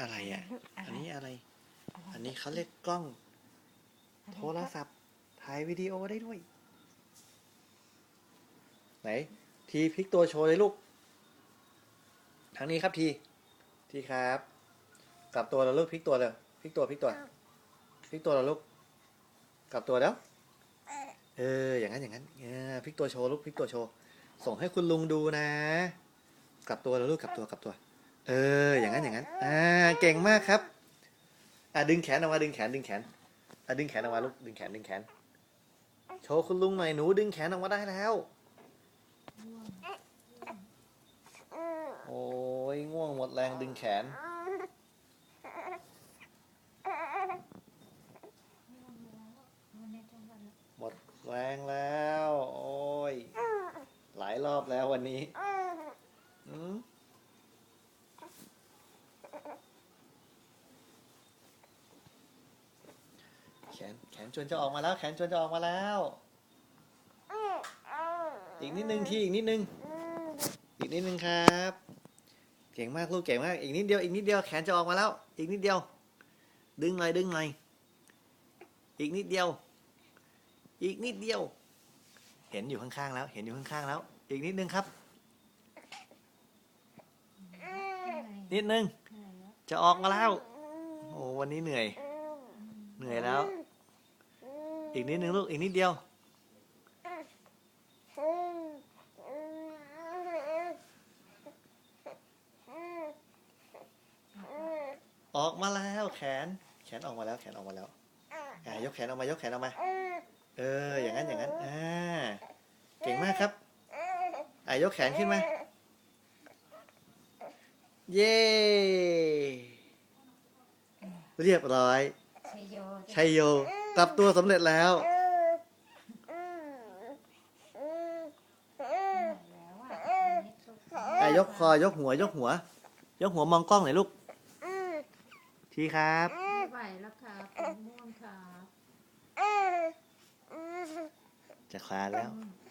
อะไรอะอะอันไรนี้อะไรอะไร อันนี้เขาเรียกกล้องอะไรโทรศัพท์ ถ่ายวิดีโอได้ด้วย ไหน ทีพลิกตัวโชว์เลยลูก ทางนี้ครับที ทีครับ กลับตัวแล้วลูกพลิกตัวเลยพลิกตัวพลิกตัวพลิกตัวแล้วลูก กลับตัวแล้ว เออ อย่างนั้นอย่างนั้น เออพลิกตัวโชว์ลูกพลิกตัวโชว์ ส่งให้คุณลุงดูนะ กลับตัวแล้วลูกกลับตัวกลับตัว เออ อย่างนั้นอย่างนั้น อ่า เก่งมากครับ อะดึงแขนออกมาดึงแขนดึงแขน อะดึงแขนออกมาลูกดึงแขนดึงแขน โชว์คุณลุงหน่อยหนูดึงแขนออกมาได้แล้ว โอ้ยง่วงหมดแรงดึงแขน หมดแรงแล้ว โอ้ย หลายรอบแล้ววันนี้อืมแขนแขนจนจะออกมาแล้ว แขนจนจะออกมาแล้ว อีกนิดนึงทีอีกนิดนึง อีกนิดนึงครับ เก่งมากลูกเก่งมาก อีกนิดเดียว อีกนิดเดียว แขนจะออกมาแล้ว อีกนิดเดียว ดึงหน่อยดึงหน่อย อีกนิดเดียว อีกนิดเดียว เห็นอยู่ข้างๆแล้ว เห็นอยู่ข้างๆแล้ว อีกนิดนึงครับ นิดนึง จะออกมาแล้ว โอ้วันนี้เหนื่อย เหนื่อยแล้ว อีกนิดนึงลูก อีกนิดเดียว ออกมาแล้วแขน แขนออกมาแล้วแขนออกมาแล้วอ่ายกแขนออกมายกแขนออกมา เออ อย่างนั้นอย่างนั้น อ่า เก่งมากครับ อ่ายกแขนขึ้นมา เย้เรียบร้อย ชัยโยชัยโย กลับตัวสำเร็จแล้วแล้วอะอ่ายกคอยกหัวยกหัว ยกหัวมองกล้องหน่อยลูกทีครับ ไม่ไหวแล้วครับผมง่วงครับ จะคลานแล้ว อืม